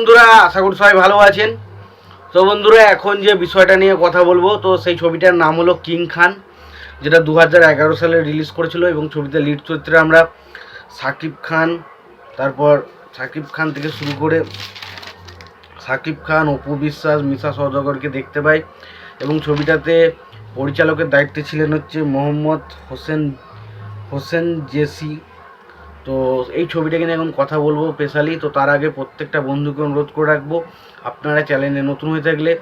বন্ধুরা, আশা করি সবাই ভালো আছেন। তো বন্ধুরা, এখন যে বিষয়টা নিয়ে কথা বলব, তো সেই ছবিটার নাম হলো কিং খান, যেটা দু সালে রিলিজ করেছিল এবং ছবিতে লিড চরিত্রে আমরা সাকিব খান, তারপর সাকিব খান থেকে শুরু করে সাকিব খান, অপু বিশ্বাস, মিশা সওদাগরকে দেখতে পাই এবং ছবিটাতে পরিচালকের দায়িত্বে ছিলেন হচ্ছে মোহাম্মদ হোসেন হোসেন জেসি। তো এই ছবিটাকে নিয়ে এখন কথা বলব স্পেশালি তো তার আগে প্রত্যেকটা বন্ধুকে অনুরোধ করে রাখব, আপনারা চ্যানেলে নতুন হয়ে থাকলে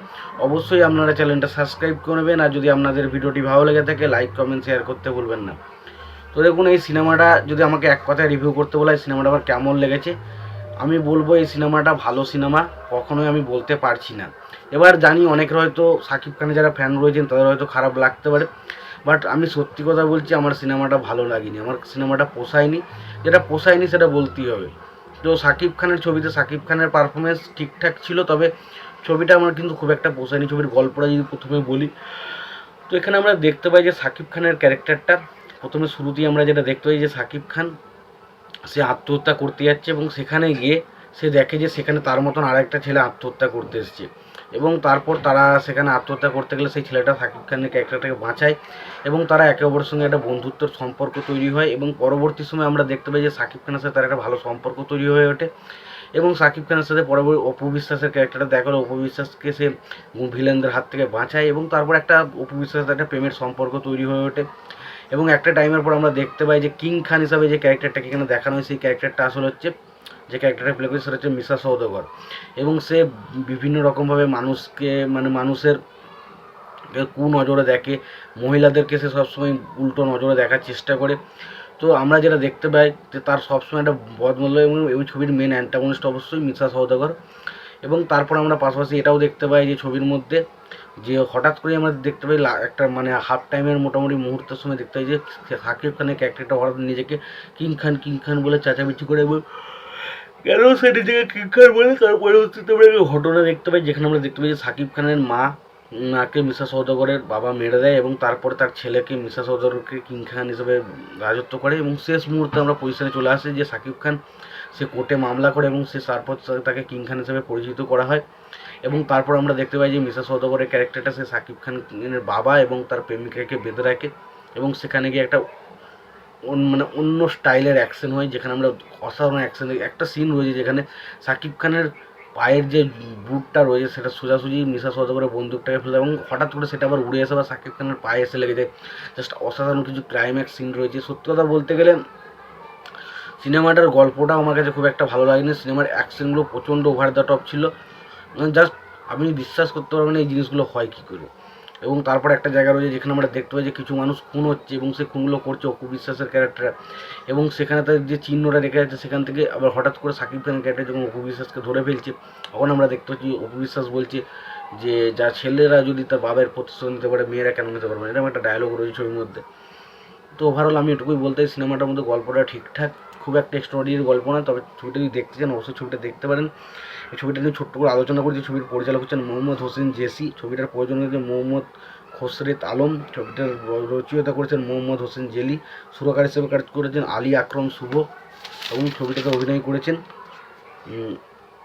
অবশ্যই আপনারা চ্যানেলটা সাবস্ক্রাইব করে নেবেন, আর যদি আপনাদের ভিডিওটি ভালো লেগে থাকে লাইক কমেন্ট শেয়ার করতে ভুলবেন না। তো দেখুন, এই সিনেমাটা যদি আমাকে এক কথায় রিভিউ করতে বলা হয়, সিনেমাটা আমার কেমন লেগেছে, আমি বলব এই সিনেমাটা ভালো সিনেমা, কখনোই আমি বলতে পারছি না। এবার জানি অনেকের হয়তো সাকিব খানের যারা ফ্যান রয়েছেন, তাদের হয়তো খারাপ লাগতে পারে। বাট আমি সত্যি কথা বলছি, আমার সিনেমাটা ভালো লাগেনি, আমার সিনেমাটা পোষায়নি। যেটা পোষায়নি সেটা বলতেই হবে। তো সাকিব খানের ছবিতে সাকিব খানের পারফরমেন্স ঠিকঠাক ছিল, তবে ছবিটা আমার কিন্তু খুব একটা পোষায়নি। ছবির গল্পটা যদি প্রথমে বলি, তো এখানে আমরা দেখতে পাই যে সাকিব খানের ক্যারেক্টারটা। প্রথমে শুরুতেই আমরা যেটা দেখতে পাই যে সাকিব খান, সে আত্মহত্যা করতে যাচ্ছে এবং সেখানে গিয়ে সে দেখে যে সেখানে তার মতন আরেকটা ছেলে আত্মহত্যা করতে এসেছে। এবং তারপর তারা সেখানে আত্মহত্যা করতে গেলে সেই ছেলেটা সাকিব খানের ক্যারেক্টারটাকে বাঁচায় এবং তারা একে অপরের সঙ্গে একটা বন্ধুত্বের সম্পর্ক তৈরি হয় এবং পরবর্তী সময় আমরা দেখতে পাই যে সাকিব খানের সাথে তার একটা ভালো সম্পর্ক তৈরি হয়ে ওঠে এবং সাকিব খানের সাথে পরবর্তী অপু বিশ্বাসের ক্যারেক্টারটা দেখা হলো অপু বিশ্বাসকে সে ভিলেনদের হাত থেকে বাঁচায় এবং তারপর একটা অপু বিশ্বাসের সাথে একটা প্রেমের সম্পর্ক তৈরি হয়ে ওঠে এবং একটা টাইমের পর আমরা দেখতে পাই যে কিং খান হিসাবে যে ক্যারেক্টারটাকে এখানে দেখানো হয়, সেই ক্যারেক্টারটা আসলে হচ্ছে যে ক্যারেক্টারটা প্লে করে সেটা হচ্ছে মিশা সৌদাগর এবং সে বিভিন্ন রকমভাবে মানুষকে মানে মানুষের কু নজরে দেখে, মহিলাদেরকে সে সবসময় উল্টো নজরে দেখার চেষ্টা করে। তো আমরা যেটা দেখতে পাই যে তার সবসময় একটা বদমূল্য এবং এই ছবির মেন অ্যান্টাগনিস্ট অবশ্যই মিশা সৌদাগর এবং তারপর আমরা পাশাপাশি এটাও দেখতে পাই যে ছবির মধ্যে যে হঠাৎ করে আমরা দেখতে পাই একটা মানে হাফ টাইমের মোটামুটি মুহূর্তের সময় দেখতে পাই যে সাকিব খানের ক্যারেক্টারটা হঠাৎ নিজেকে কিং খান কিং খান বলে চেঁচামেচি করে এবং কেন সে নিজেকে কিং খান বলে তার পরবর্তীতে আমরা ঘটনা দেখতে পাই, যেখানে আমরা দেখতে পাই যে সাকিব খানের মা মাকে মিশা সৌদাগরের বাবা মেরে দেয় এবং তারপরে তার ছেলেকে মিশা সৌদাগরকে কিং খান হিসেবে রাজত্ব করে এবং শেষ মুহূর্তে আমরা পজিশনে চলে আসি যে সাকিব খান সে কোর্টে মামলা করে এবং সে তারপর তাকে কিং খান হিসেবে পরিচিত করা হয়। এবং তারপর আমরা দেখতে পাই যে মিশা সৌদাগরের ক্যারেক্টারটা সে সাকিব খানের বাবা এবং তার প্রেমিকাকে বেঁধে রাখে এবং সেখানে গিয়ে একটা মানে অন্য স্টাইলের অ্যাকশন হয়, যেখানে আমরা অসাধারণ অ্যাকশন একটা সিন রয়েছে যেখানে সাকিব খানের পায়ের যে বুটটা রয়েছে, সেটা সোজাসুজি মিশা করে বন্দুকটাকে ফেলে এবং হঠাৎ করে সেটা আবার উড়ে এসে আবার সাকিব খানের পায়ে এসে লেগে যায়। জাস্ট অসাধারণ কিছু ক্লাইম্যাক্স সিন রয়েছে। সত্যি কথা বলতে গেলে, সিনেমাটার গল্পটা আমার কাছে খুব একটা ভালো লাগেনি। সিনেমার অ্যাকশনগুলো প্রচণ্ড ওভার দ্য টপ ছিল। জাস্ট আপনি বিশ্বাস করতে পারবেন এই জিনিসগুলো হয় কী করে। এবং তারপরে একটা জায়গা রয়েছে যেখানে আমরা দেখতে পাই যে কিছু মানুষ খুন হচ্ছে এবং সে খুনগুলো করছে অপু বিশ্বাসের ক্যারেক্টার এবং সেখানে তাদের যে চিহ্নটা রেখে যাচ্ছে, সেখান থেকে আবার হঠাৎ করে সাকিব খান ক্যারেক্টার যখন অপু বিশ্বাসকে ধরে ফেলছে, তখন আমরা দেখতে পাচ্ছি অপু বিশ্বাস বলছে যে, যা ছেলেরা যদি তার বাবার প্রতিশোধ নিতে পারে, মেয়েরা কেন নিতে পারবে এরকম একটা ডায়লগ রয়েছে ছবির মধ্যে। তো ওভারঅল আমি এটুকুই বলতে সিনেমাটার মধ্যে গল্পটা ঠিকঠাক, খুব একটা এক্সট্রাঅর্ডিনারি গল্প না, তবে ছবিটা যদি দেখতে চান, অবশ্যই ছবিটা দেখতে পারেন। এই ছবিটা নিয়ে ছোট্ট করে আলোচনা করেছি ছবির পরিচালক হচ্ছেন মোহাম্মদ হোসেন জেসি। ছবিটার প্রয়োজন হয়েছে মোহাম্মদ খসরেত আলম। ছবিটার রচয়িতা করেছেন মোহাম্মদ হোসেন জেলি। সুরকার হিসেবে কাজ করেছেন আলী আকরম শুভ এবং ছবিটাতে অভিনয় করেছেন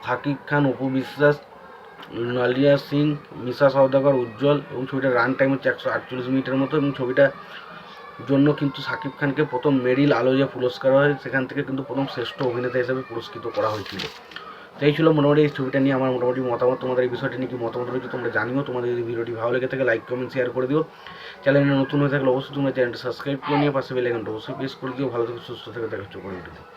হাকিব খান, অপু বিশ্বাস, নালিয়া সিং, মিশা সওদাগর উজ্জ্বল এবং ছবিটার রান টাইম হচ্ছে একশো আটচল্লিশ মিনিটের মতো এবং ছবিটা জন্য কিন্তু সাকিব খানকে প্রথম মেরিল আলো যে পুরস্কার হয়, সেখান থেকে কিন্তু প্রথম শ্রেষ্ঠ অভিনেতা হিসেবে পুরস্কৃত করা হয়েছিল। তাই ছিল মোটামুটি এই ছবিটা নিয়ে আমার মোটামুটি মতামত। তোমাদের এই বিষয়টি নিয়ে কি মতামত রয়েছে তোমরা জানিও। তোমাদের যদি ভিডিওটি ভালো লেগে থাকে লাইক কমেন্ট শেয়ার করে দিও। চ্যানেলে নতুন হয়ে থাকলে অবশ্যই তোমরা চ্যানেলটা সাবস্ক্রাইব করে নিয়ে পাশে বেল আইকনটা অবশ্যই প্রেস করে দিও। ভালো থেকে, সুস্থ থেকে, দেখা হচ্ছে পরে ভিডিওতে